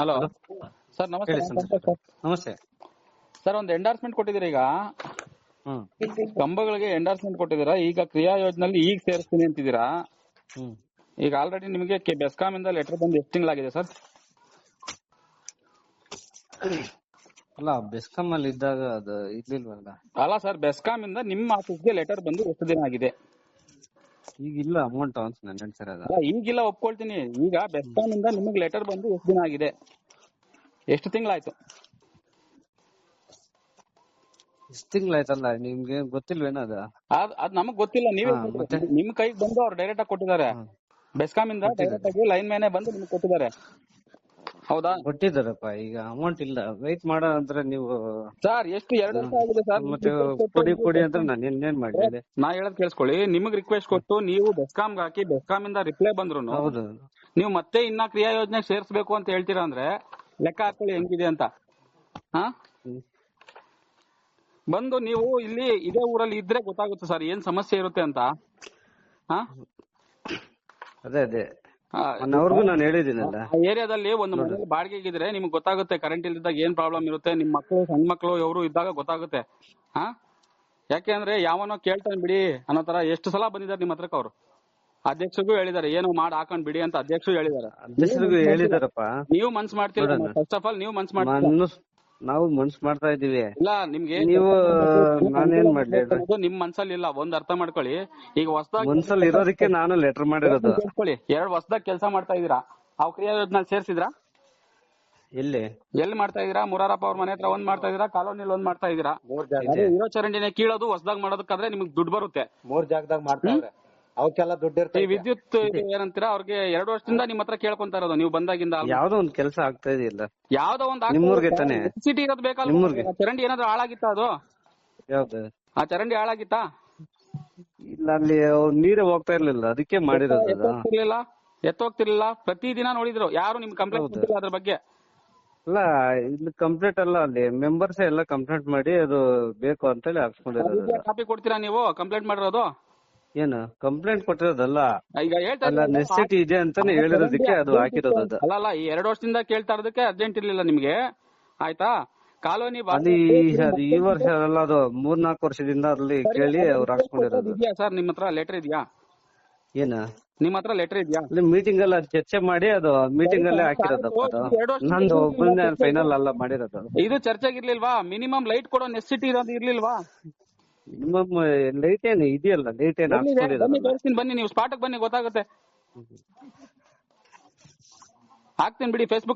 Hello Hello. Sir ನಮಸ್ತೆ ಹೇಳಿ ನಾನು ಸರ್. ಸಂತೋಷ್ ಸರ್. ನಮಸ್ತೆ. ಸರ್ ಒಂದು ಎಂಡಾರ್ಸ್ಮೆಂಟ್ ಕೊಟ್ಟಿದ್ದೀರಾ ಈಗ? ಹ್ಮ್. ಕಂಬಗಳಿಗೆ ಎಂಡಾರ್ಸ್ಮೆಂಟ್ ಕೊಟ್ಟಿದ್ದೀರಾ? ಈಗ ಕ್ರಿಯಾ ಯೋಜನೆಯಲ್ಲಿ ಈಗ ಸೇರಿಸ್ತೀನಿ ಅಂತಿದ್ದೀರಾ? ಹ್ಮ್. ಈಗ ಆಲ್ರೆಡಿ ನಿಮಗೆ ಬೆಸ್ಕಾಮ್ ಬೆಸ್ಕಾಂ ಇಂದ ಲೆಟರ್ ಬಂದು ಎಷ್ಟು ತಿಂಗಳಾಗಿದೆ ಸರ್ ಅಲ್ಲ ಬೆಸ್ಕಾಂ ಅಲ್ಲಿ ಇದ್ದಾಗ ಅದು ಇರ್ಲಿಲ್ವಲ್ಲ? ಅಲ್ಲ ಸರ್ ಬೆಸ್ಕಾಂ ಇಂದ ನಿಮ್ಮ ಆಫೀಸ್ಗೆ ಲೆಟರ್ ಬಂದು ಎಷ್ಟು ದಿನ ಆಗಿದೆ? ಈಗ ಇಲ್ಲ ಅಮೌಂಟ್ ಅಂತ ನಾನು ಇಲ್ಲ ಅಲ್ಲ ಈಗಿಲ್ಲ ಒಪ್ಕೊಳ್ತೀನಿ. ಈಗ ಬೆಸ್ಕಾಂ ಇಂದ ನಿಮಗೆ ಲೆಟರ್ ಬಂದು ಎಷ್ಟು ದಿನ ಆಗಿದೆ? ಎಷ್ಟು ತಿಂಗಳಾಯ್ತು? ಇಷ್ಟ ತಿಂಗಳಾಯ್ತಲ್ಲ ನಿಮ್ಗೆ ಗೊತ್ತಿಲ್ವೇನ ಅದ? ಅದ್ ಅದ್ ನಮಗ್ ಗೊತ್ತಿಲ್ಲ ನೀವೇ ಗೊತ್ತಿಲ್ಲ ಮತ್ತೆ? ನಿಮ್ ಕೈಗೆ ಬಂದು ಅವ್ರು ಡೈರೆಕ್ಟ್ ಆಗಿ ಕೊಟ್ಟಿದ್ದಾರೆ. ಬೆಸ್ಕಾಮ್ ಬೆಸ್ಕಾಂ ಇಂದ ಡೈರೆಕ್ಟ್ ಆಗಿ ಲೈನ್ ಮೇಲೆ ಬಂದು ನಿಮ್ಗೆ ಕೊಟ್ಟಿದ್ದಾರೆ. ಹೌದಾ? ಕೊಟ್ಟಿದ್ದಾರಪ್ಪ ಈಗ ಅಮೌಂಟ್ ಇಲ್ಲ. ವೆಯ್ಟ್ ಮಾಡೋ ಅಂದ್ರೆ ನೀವು ಸರ್ ಎಷ್ಟು ಎರಡು ವರ್ಷ ಆಗಿದೆ ಸರ್ ಮತ್ತೆ ಕೊಡಿ ಕೊಡಿ ಅಂದ್ರೆ ನಾನು ಇನ್ನೇನ್ ಮಾಡ್ಲಿ ನಾ ಹೇಳದ್ ಕೇಳಿಸ್ಕೊಳ್ಳಿ. ನಿಮಗ್ ರಿಕ್ವೆಸ್ಟ್ ಕೊಟ್ಟು ನೀವು ಬೆಸ್ಕಾಮ್ ಹಾಕಿ ಬೆಸ್ಕಾಮ್ ಇಂದ ರಿಪ್ಲೈ ಬಂದ್ರು ಹೌದು. ನೀವು ಮತ್ತೆ ಇನ್ನ ಕ್ರಿಯಾ ಯೋಜನೆ ಸೇರ್ಸ್ಬೇಕು ಅಂತ ಹೇಳ್ತೀರಾ ಅಂದ್ರೆ ಲೆಕ್ಕ ಹಾಕೊಳ್ಳಿ ಹೆಂಗಿದೆ ಅಂತ. ಹಾ? ಬಂದು ನೀವು ಇಲ್ಲಿ ಇದೇ ಊರಲ್ಲಿ ಇದ್ರೆ ಗೊತ್ತಾಗುತ್ತೆ ಸರ್ ಏನ್ ಸಮಸ್ಯೆ ಇರುತ್ತೆ ಅಂತ. ಹಾ? ಅದೇ ಅದೇ. ಅವ್ರಿಗೂ ನಾನು ಹೇಳಿದ್ದೀನಲ್ಲ. ಆ ಏರಿಯಾದಲ್ಲಿ ಒಂದು ಮನೇಲಿ ಬಾಡಿಗೆಗಿದ್ರೆ ನಿಮ್ಗೆ ಗೊತ್ತಾಗುತ್ತೆ ಕರೆಂಟ್ ಇಲ್ದಿದ್ದಾಗ ಏನ್ ಪ್ರಾಬ್ಲಮ್ ಇರುತ್ತೆ ನಿಮ್ ಮಕ್ಳು ಸಣ್ಣ ಮಕ್ಳು ಇವರು ಇದ್ದಾಗ ಗೊತ್ತಾಗುತ್ತೆ. ಹಾ? ಯಾಕೆಂದ್ರೆ ಯಾವನೋ ಕೇಳ್ತಾನೆ ಬಿಡಿ ಅನ್ನೋ ತರ ಎಷ್ಟು ಸಲ ಬಂದಿದ್ದಾರೆ ನಿಮ್ಮ ಹತ್ರಕ್ಕೆ ಅವರು. ಅಧ್ಯಕ್ಷರಿಗೂ ಹೇಳಿದ್ದಾರೆ ಏನೋ ಮಾಡಿ ಹಾಕೊಂಡ್ ಬಿಡಿ ಅಂತ ಅಧ್ಯಕ್ಷರು ಹೇಳಿದ್ದಾರೆ. ಅಧ್ಯಕ್ಷರಿಗೂ ಹೇಳಿದಾರಪ್ಪ. ನೀವು ಮನ್ಸ್ ಮಾಡ್ತೀರಾ ಫಸ್ಟ್ ಆಫ್ ಆಲ್ ನೀವು ಮನ್ಸ್ ಮಾಡ್ತೀರಾ. ಮನ್ಸ್ ನಾವು ಮನ್ಸ್ ಮಾಡ್ತಾ ಇದೀವಿ ಇಲ್ಲ ನಿಮ್ಗೆ ನೀವು ನಾನೇನ್ ಮಾಡ್ಲಿ ನಿಮ್ ಮನ್ಸಲ್ಲಿ ಇಲ್ಲ ಒಂದ್ ಅರ್ಥ ಮಾಡ್ಕೊಳ್ಳಿ. ಈಗ ಹೊಸದಾಗಿ ಮನ್ಸಲ್ಲಿ ಇರೋದಕ್ಕೆ ನಾನು ಲೆಟರ್ ಮಾಡಿರೋದು. ಕೇಳ್ಕೊಳ್ಳಿ. ಎರಡ್ ಹೊಸದಾಗಿ ಕೆಲಸ ಮಾಡ್ತಾ ಇದೀರಾ ಅವ್ ಕ್ರಿಯಾ ಯೋಜನೆ ಸೇರ್ಸಿದ್ರಾ? ಎಲ್ಲಿ? ಎಲ್ಲಿ ಮಾಡ್ತಾ ಇದೀರಾ ಮುರಾರಪ್ಪ ಅವ್ರ ಮನೆ ಹತ್ರ ಒಂದ್ ಮಾಡ್ತಾ ಇದೀರಾ ಕಾಲೋನಿಲ್ ಒಂದ್ ಮಾಡ್ತಾ ಇದೀರಾ ಇರೋ ಚರಂಡಿನೇ ಕೀಳೋದು ಹೊಸದಾಗಿ ಮಾಡೋದಕ್ಕಾದ್ರೆ ನಿಮ್ಗೆ ದುಡ್ಡು ಬರುತ್ತೆ. ಮೂರ್ ಜಾಗದಾಗ ಮಾಡ್ತಾವ್ರೆ ಅವಕ್ಕೆಲ್ಲ ದುಡ್ಡು ಈ ಇರ್ತೈತೆ ವಿದ್ಯುತ್ ಇದು ಏನಂತೀರಾ ಅವ್ರಿಗೆ ಎರಡು ವರ್ಷದಿಂದ ನಿಮ್ ಹತ್ರ ಕೇಳ್ಕೊಂತಾ ಇರೋದು ನೀವು ಬಂದಾಗಿಂದ ಯಾವ್ದೋ ಒಂದ್ ಕೆಲಸ ಆಗ್ತಾ ಇದೆಯಲ್ಲ. ಯಾವ್ದೋ ಒಂದ್ ನಿಮ್ಮೂರ್ಗೆ ತಾನೇ? ಸಿಟಿ ಇರೋದು ಬೇಕಲ್ಲ ನಿಮ್ಮೂರ್ಗೆ. ಆ ಚರಂಡಿ ಏನಾದ್ರು ಹಾಳಾಗಿತ್ತ ಅದು? ಯಾವ್ದು? ಆ ಚರಂಡಿ ಹಾಳಾಗಿತ್ತಾ? ಇಲ್ಲ ಅಲ್ಲಿ ಅವ್ರ್ ನೀರೇ ಹೋಗ್ತಾ ಇರ್ಲಿಲ್ಲ ಅದಕ್ಕೆ ಮಾಡಿರೋದು ಅದು. ಎತ್ತೋಗ್ತಿರ್ಲಿಲ್ಲ? ಎತ್ತೋಗ್ತಿರ್ಲಿಲ್ಲ? ಪ್ರತಿ ದಿನ ನೋಡಿದ್ರು. ಯಾರು ನಿಮ್ ಕಂಪ್ಲೇಂಟ್ ಹೌದು. ಅದ್ರ ಬಗ್ಗೆ? ಅಲ್ಲ ಇಲ್ಲಿ ಕಂಪ್ಲೇಂಟ್ ಅಲ್ಲ ಅಲ್ಲಿ ಮೆಂಬರ್ಸ್ ಎಲ್ಲ ಕಂಪ್ಲೇಂಟ್ ಮಾಡಿ ಅದು ಬೇಕು ಅಂತೇಳಿ ಹಾಕ್ಸ್ಕೊಂಡಿರೋದು. ಅದು. ಕಾಪಿ ಕೊಡ್ತೀರಾ ನೀವು? ಕಂಪ್ಲೇಂಟ್ ಮಾಡಿರೋದು? ಏನು ಕಂಪ್ಲೇಂಟ್ ಕೊಟ್ಟಿರೋದಲ್ಲ? ಈಗ ಹೇಳ್ತಾ ಅಲ್ಲ ಇದ್ದೀರಲ್ಲ, ನೆಸೆಸಿಟಿ ಇದೆ ಅಂತಾನೆ ಹೇಳಿರೋದಕ್ಕೆ ಅದು ಹಾಕಿರೋದು ಅದು. ಅಲ್ಲ ಅಲ್ಲ ಈ ಎರಡು ವರ್ಷದಿಂದ ಕೇಳ್ತಾ ಇರೋದಕ್ಕೆ ಅರ್ಜೆಂಟ್ ಇರ್ಲಿಲ್ಲ ನಿಮ್ಗೆ? ಆಯ್ತಾ? ಕಾಲೋನಿ ಅಲ್ಲಿ ಅದು ಈ ವರ್ಷ ಅಲ್ಲ ಅದು ಮೂರ್ ನಾಲ್ಕು ವರ್ಷದಿಂದ ಅಲ್ಲಿ ಕೇಳಿ ಅವ್ರು ಹಾಕ್ಸ್ಕೊಂಡಿರೋದು ಇದೆಯಾ ಸರ್? ನಿಮ್ಮ ಹತ್ರ ಲೆಟರ್ ಇದೆಯಾ? ಏನ? ನಿಮ್ಮ ಹತ್ರ ಲೆಟರ್ ಇದೆಯಾ? ಅಲ್ಲಿ ಮೀಟಿಂಗ್ ಅಲ್ಲಿ ಅದ್ ಚರ್ಚೆ ಮಾಡಿ ಅದು ಮೀಟಿಂಗ್ ಅಲ್ಲೇ ಹಾಕಿರೋದಪ್ಪ ಅದು. ನಂದು ಒಬ್ಬನೇ ಫೈನಲ್ ಅಲ್ಲ ಮಾಡಿರೋದು. ಇದು ಚರ್ಚೆಗೆ ಇರ್ಲಿಲ್ವಾ? ಮಿನಿಮಮ್ ಲೈಟ್ ಕೊಡೋ ನೆಸಿಟಿ ಇರೋದು ಇರ್ಲಿಲ್ವಾ? ಮಿನಿಮಮ್ ಲೈಟ್ ಏನ್ ಇದೆಯಲ್ಲ ಲೈಟ್ ಏನ್ ಬನ್ನಿ ಬನ್ನಿ ಹಾಕ್ಸ್ಕೊಂಡಿರೋದಲ್ಲ ತೋರಿಸ್ತೀನಿ ಬನ್ನಿ ನೀವು ಸ್ಪಾಟಕ್ ಬನ್ನಿ ಗೊತ್ತಾಗುತ್ತೆ. ಹಾಕ್ತೀನಿ ಬಿಡಿ ಫೇಸ್ಬುಕ್